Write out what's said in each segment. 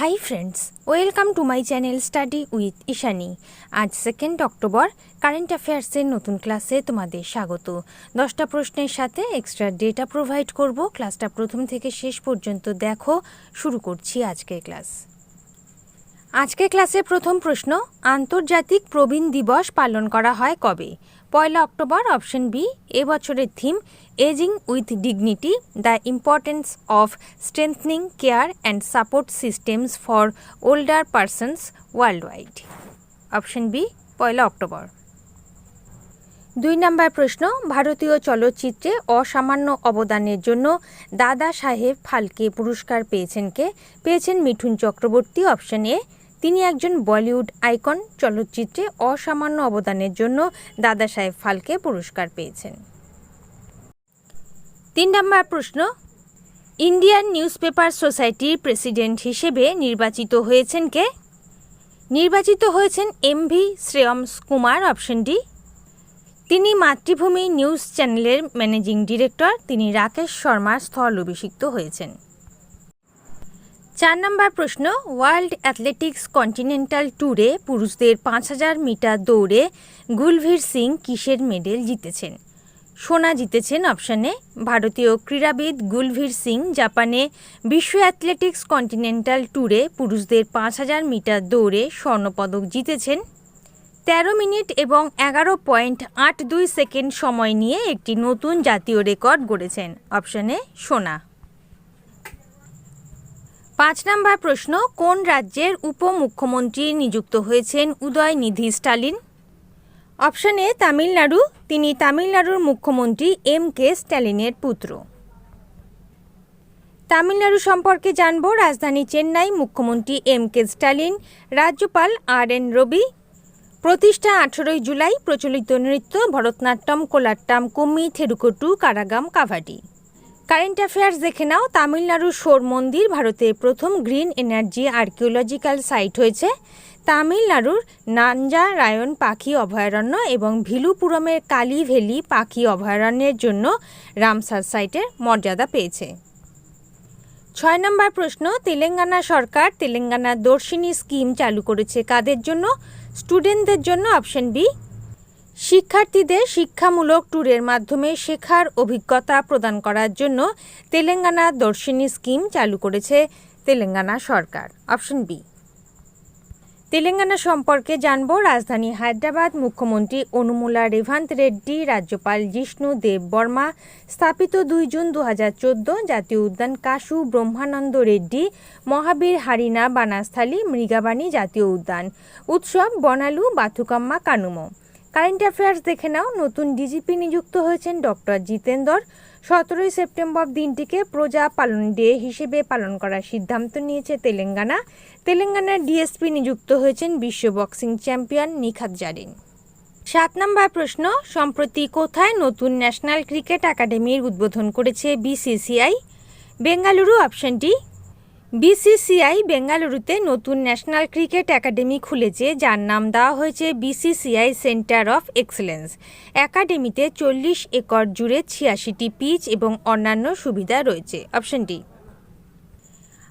Hi friends welcome to my channel study with Ishani আজ second October current অ্যাফেয়ার্সের নতুন ক্লাসে তোমাদের স্বাগত। দশটা প্রশ্নের সাথে এক্সট্রা ডেটা প্রোভাইড করব। ক্লাসটা প্রথম থেকে শেষ পর্যন্ত দেখো। শুরু করছি আজকের ক্লাস আজকে ক্লাসে প্রথম প্রশ্ন, আন্তর্জাতিক প্রবীণ দিবস পালন করা হয় কবে? পয়লা অক্টোবর, অপশন বি এবছরের theme, ageing with dignity, the importance of strengthening care and support systems for older persons worldwide option B, Poila October. দুই নম্বর প্রশ্ন, ভারতীয় চলচ্চিত্রে অসামান্য অবদানের জন্য দাদা সাহেব ফালকে পুরস্কার পেয়েছেন কে? পেয়েছেন মিঠুন চক্রবর্তী, অপশন এ তিনি একজন বলিউড আইকন চলচ্চিত্রে অসামান্য অবদানের জন্য দাদা সাহেব ফালকে পুরস্কার পেয়েছেন। তিন নম্বর প্রশ্ন, ইন্ডিয়ান নিউজপেপার সোসাইটির প্রেসিডেন্ট হিসেবে নির্বাচিত হয়েছেন কে? নির্বাচিত হয়েছেন M V Shreyams Kumar, option D. তিনি মাতৃভূমি নিউজ চ্যানেলের ম্যানেজিং ডিরেক্টর, তিনি রাকেশ শর্মার স্থল অভিষিক্ত হয়েছেন। চার নম্বর প্রশ্ন ওয়ার্ল্ড অ্যাথলেটিক্স কন্টিনেন্টাল ট্যুরে পুরুষদের পাঁচ হাজার মিটার দৌড়ে গুলভীর সিং কিসের মেডেল জিতেছেন? সোনা জিতেছেন অপশানে ভারতীয় ক্রীড়াবিদ গুলভীর সিং, জাপানে বিশ্ব অ্যাথলেটিক্স কন্টিনেন্টাল ট্যুরে পুরুষদের পাঁচ হাজার মিটার দৌড়ে স্বর্ণপদক জিতেছেন। তেরো মিনিট এবং এগারো পয়েন্ট আট দুই সেকেন্ড সময় নিয়ে একটি নতুন জাতীয় রেকর্ড গড়েছেন অপশানে সোনা। পাঁচ নম্বর প্রশ্ন, কোন রাজ্যের উপমুখ্যমন্ত্রী নিযুক্ত হয়েছেন Udhayanidhi Stalin? Option A, Tamil Nadu. তিনি তামিলনাড়ুর মুখ্যমন্ত্রী এম কে স্ট্যালিনের পুত্র। তামিলনাড়ু সম্পর্কে জানব, রাজধানী চেন্নাই মুখ্যমন্ত্রী এম কে স্ট্যালিন, রাজ্যপাল আর এন রবি। প্রতিষ্ঠা আঠেরোই জুলাই, প্রচলিত নৃত্য, ভরতনাট্যম, কোলাট্টাম, কুম্মি থেরুকটু কারাগাম কাভাটি কারেন্ট অ্যাফেয়ার্স দেখে নাও, তামিলনাড়ুর শোর মন্দির ভারতের প্রথম গ্রিন এনার্জি আর্কিওলজিক্যাল সাইট হয়েছে। তামিলনাড়ুর নাঞ্জা রায়ন পাখি অভয়ারণ্য এবং ভিলুপুরমের কালী ভ্যালি পাখি অভয়ারণ্যের জন্য রামসার সাইটের মর্যাদা পেয়েছে। ছয় নম্বর প্রশ্ন, তেলেঙ্গানা সরকার তেলেঙ্গানা দর্শিনী স্কিম চালু করেছে কাদের জন্য? স্টুডেন্টদের জন্য অপশন বি শিক্ষার্থীদের শিক্ষামূলক ট্যুরের মাধ্যমে শেখার অভিজ্ঞতা প্রদান করার জন্য তেলেঙ্গানা দর্শিনী স্কিম চালু করেছে তেলেঙ্গানা সরকার। Option B. তেলেঙ্গানা সম্পর্কে জানব রাজধানী হায়দ্রাবাদ মুখ্যমন্ত্রী অনুমুলা রেভান্ত রেড্ডি, রাজ্যপাল জিষ্ণু দেব বর্মা, স্থাপিত দুই জুন দু হাজার চোদ্দ জাতীয় উদ্যান কাশু ব্রহ্মানন্দ রেড্ডি, মহাবীর হারিনা বানাস্থলী মৃগাবাণী জাতীয় উদ্যান, উৎসব বনালু বাথুকাম্মা কানুমো। কারেন্ট অ্যাফেয়ার্স দেখে নাও। নতুন ডিজিপি নিযুক্ত হয়েছেন ডক্টর জিতেন্দর। সতেরোই সেপ্টেম্বর দিনটিকে প্রজা পালন ডে হিসেবে পালন করার সিদ্ধান্ত নিয়েছে তেলেঙ্গানা। তেলেঙ্গানার ডিএসপি নিযুক্ত হয়েছেন বিশ্ব বক্সিং চ্যাম্পিয়ন নিখাত জারিন। সাত নম্বর প্রশ্ন, সম্প্রতি কোথায় নতুন ন্যাশনাল ক্রিকেট একাডেমির উদ্বোধন করেছে বিসিসিআই বেঙ্গালুরু অপশনটি বিসিসিআই বেঙ্গালুরুতে নতুন ন্যাশনাল ক্রিকেট একাডেমি খুলেছে, যার নাম দেওয়া হয়েছে বিসিসিআই সেন্টার অফ এক্সেলেন্স। একাডেমিতে চল্লিশ একর জুড়ে ছিয়াশিটি পিচ এবং অন্যান্য সুবিধা রয়েছে। Option D.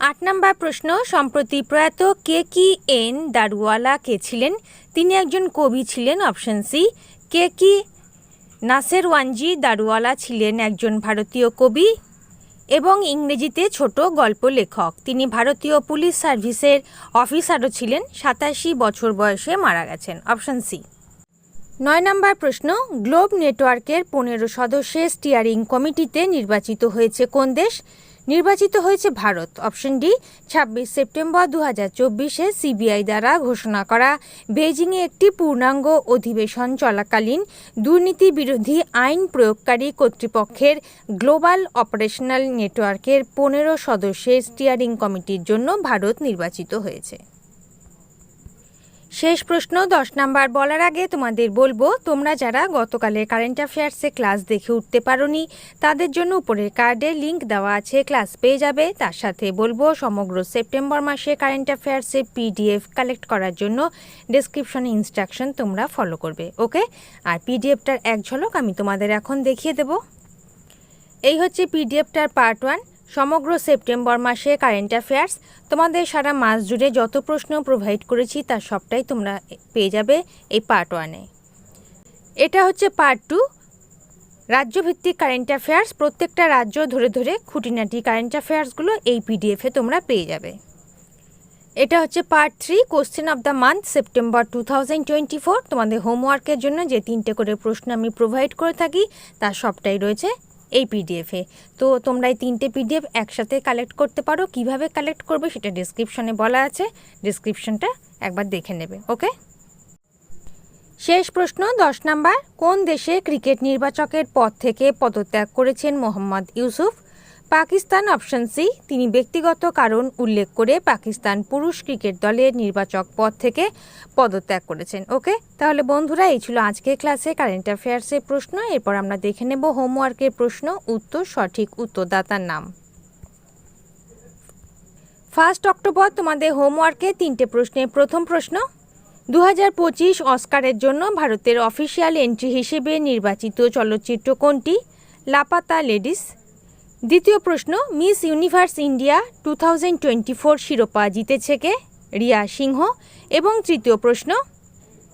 আট নম্বর প্রশ্ন, সম্প্রতি প্রয়াত কে কি এন দারুওয়ালা কে ছিলেন? তিনি একজন কবি ছিলেন। অপশন সি, কে কি নাসের ওয়ানজি দারুওয়ালা ছিলেন একজন ভারতীয় কবি? এবং ইংরেজিতে ছোট গল্প লেখক। তিনি ভারতীয় পুলিশ সার্ভিসের অফিসারও ছিলেন, সাতাশি বছর বয়সে মারা গেছেন। Option C. নয় নম্বর প্রশ্ন, গ্লোব নেটওয়ার্কের পনেরো সদস্যের স্টিয়ারিং কমিটিতে নির্বাচিত হয়েছে কোন দেশ? নির্বাচিত হয়েছে ভারত। অপশন ডি, ছাব্বিশ সেপ্টেম্বর দু হাজার চব্বিশে সিবিআই দ্বারা ঘোষণা করা বেজিংয়ে একটি পূর্ণাঙ্গ অধিবেশন চলাকালীন দুর্নীতি বিরোধী আইন প্রয়োগকারী কর্তৃপক্ষের গ্লোবাল অপারেশনাল নেটওয়ার্কের পনেরো সদস্যের স্টিয়ারিং কমিটির জন্য ভারত নির্বাচিত হয়েছে। শেষ প্রশ্ন, দশ নাম্বার বলার আগে তোমাদের বলব, তোমরা যারা গতকালের কারেন্ট অ্যাফেয়ার্সে ক্লাস দেখে উঠতে পারোনি, তাদের জন্য উপরের কার্ডে লিঙ্ক দেওয়া আছে, ক্লাস পেয়ে যাবে। তার সাথে বলব, সমগ্র সেপ্টেম্বর মাসে কারেন্ট অ্যাফেয়ার্সে পিডিএফ কালেক্ট করার জন্য ডিসক্রিপশনে ইনস্ট্রাকশন তোমরা ফলো করবে, ওকে? আর পিডিএফটার এক ঝলক আমি তোমাদের এখন দেখিয়ে দেব। এই হচ্ছে পিডিএফটার পার্ট ওয়ান। সমগ্র সেপ্টেম্বর মাসে কারেন্ট অ্যাফেয়ার্স তোমাদের সারা মাস জুড়ে যত প্রশ্ন প্রোভাইড করেছি তার সবটাই তোমরা পেয়ে যাবে এই পার্ট ওয়ানে এটা হচ্ছে পার্ট টু রাজ্যভিত্তিক কারেন্ট অ্যাফেয়ার্স প্রত্যেকটা রাজ্য ধরে ধরে খুঁটিনাটি কারেন্ট অ্যাফেয়ার্সগুলো এই পিডিএফে তোমরা পেয়ে যাবে। এটা হচ্ছে part three question of the month September two thousand twenty four তোমাদের হোমওয়ার্কের জন্য যে তিনটে করে প্রশ্ন আমি প্রোভাইড করে থাকি তার সবটাই রয়েছে এই পিডিএফে তো তোমরা এই তিনটে পিডিএফ একসাথে কালেক্ট করতে পারো। কীভাবে কালেক্ট করবে সেটা ডিসক্রিপশনে বলা আছে। ডিসক্রিপশনটা একবার দেখে নেবে ওকে শেষ প্রশ্ন, দশ নাম্বার। কোন দেশে ক্রিকেট নির্বাচকের পদ থেকে পদত্যাগ করেছেন মোহাম্মদ ইউসুফ? পাকিস্তান অপশন সি, তিনি ব্যক্তিগত কারণ উল্লেখ করে পাকিস্তান পুরুষ ক্রিকেট দলের নির্বাচক পদ থেকে পদত্যাগ করেছেন। ওকে, তাহলে বন্ধুরা, এই ছিল আজকের ক্লাসে কারেন্ট অ্যাফেয়ার্সের প্রশ্ন। এরপর আমরা দেখে নেব হোমওয়ার্কের প্রশ্ন, উত্তর, সঠিক উত্তরদাতার নাম। ফার্স্ট অক্টোবর, তোমাদের হোমওয়ার্কে তিনটে প্রশ্নের প্রথম প্রশ্ন। দু হাজার পঁচিশ অস্কারের জন্য ভারতের অফিসিয়াল এন্ট্রি হিসেবে নির্বাচিত চলচ্চিত্র কোনটি? লাপাতা লেডিস দ্বিতীয় প্রশ্ন, Miss Universe India two thousand twenty four শিরোপা জিতেছে কে? রিয়া সিংহ। এবং তৃতীয় প্রশ্ন,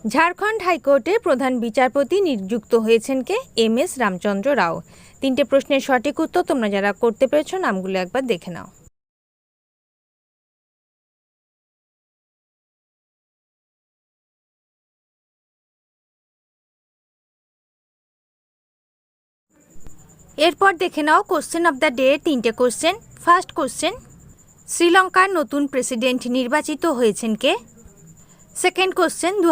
ঝাড়খণ্ড হাইকোর্টে প্রধান বিচারপতি নিযুক্ত হয়েছেন কে? M S Ramachandra Rao. তিনটে প্রশ্নের সঠিক উত্তর তোমরা যারা করতে পেরেছ, নামগুলো একবার দেখে নাও। এরপর দেখে নাও কোশ্চেন অব দ্য ডে তিনটে কোশ্চেন ফার্স্ট কোশ্চেন শ্রীলঙ্কার নতুন প্রেসিডেন্ট নির্বাচিত হয়েছেন কে? সেকেন্ড কোশ্চেন দু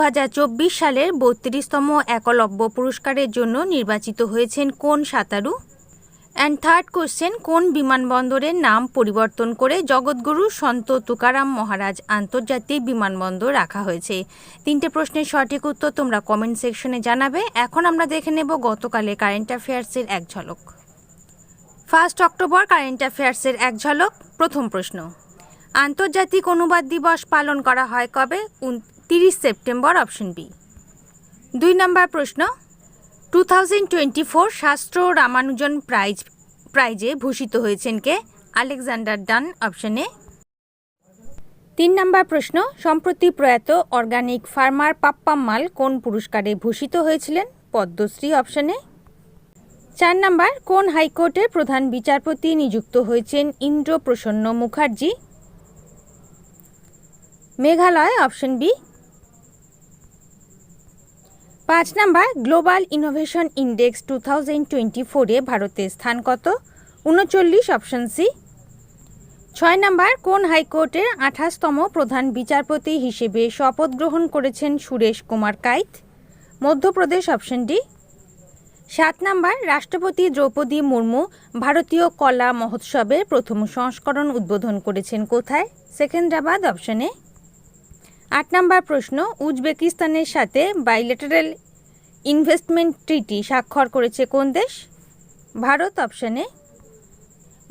সালের বত্রিশতম একলব্য পুরস্কারের জন্য নির্বাচিত হয়েছেন কোন সাঁতারু? অ্যান্ড থার্ড কোশ্চেন কোন বিমানবন্দরের নাম পরিবর্তন করে জগৎগুরু সন্ত তুকারাম মহারাজ আন্তর্জাতিক বিমানবন্দর রাখা হয়েছে? তিনটে প্রশ্নের সঠিক উত্তর তোমরা কমেন্ট সেকশনে জানাবে। এখন আমরা দেখে নেব গতকালে কারেন্ট অ্যাফেয়ার্সের এক ঝলক। ফার্স্ট অক্টোবর কারেন্ট অ্যাফেয়ার্সের এক ঝলক, প্রথম প্রশ্ন। আন্তর্জাতিক অনুবাদ দিবস পালন করা হয় কবে? তিরিশ সেপ্টেম্বর অপশন বি দুই নম্বর প্রশ্ন টু থাউজেন্ড টোয়েন্টি ফোর শাস্ত্র রামানুজন প্রাইজ, প্রাইজে ভূষিত হয়েছেন কে? আলেকজান্ডার ডান অপশনে তিন নম্বর প্রশ্ন, সম্প্রতি প্রয়াত অর্গানিক ফার্মার পাপ্পাম্মাল কোন পুরস্কারে ভূষিত হয়েছিলেন? পদ্মশ্রী অপশনে চার নম্বর, কোন হাইকোর্টের প্রধান বিচারপতি নিযুক্ত হয়েছেন Indra Prasanna Mukherjee? Meghalaya option B. পাঁচ number global innovation index two thousand twenty ফোরে ভারতের স্থান কত? উনচল্লিশ অপশন সি ছয় নাম্বার, কোন হাইকোর্টের আঠাশতম প্রধান বিচারপতি হিসেবে শপথ গ্রহণ করেছেন সুরেশ কুমার কাইত? মধ্যপ্রদেশ অপশন ডি সাত নাম্বার, রাষ্ট্রপতি দ্রৌপদী মুর্মু ভারতীয় কলা মহোৎসবের প্রথম সংস্করণ উদ্বোধন করেছেন কোথায়? সেকেন্দ্রাবাদ অপশনে আট নম্বর প্রশ্ন, উজবেকিস্তানের সাথে বাইলেটারাল ইনভেস্টমেন্ট ট্রিটি স্বাক্ষর করেছে কোন দেশ? ভারত অপশানে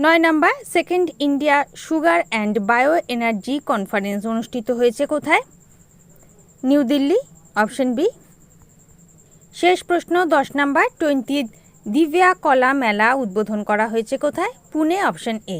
নয় নম্বর second India sugar and bioenergy conference অনুষ্ঠিত হয়েছে কোথায়? নিউ দিল্লি অপশন বি শেষ প্রশ্ন, দশ নম্বর টোয়েন্টি দিব্যা কলা মেলা উদ্বোধন করা হয়েছে কোথায়? Pune option A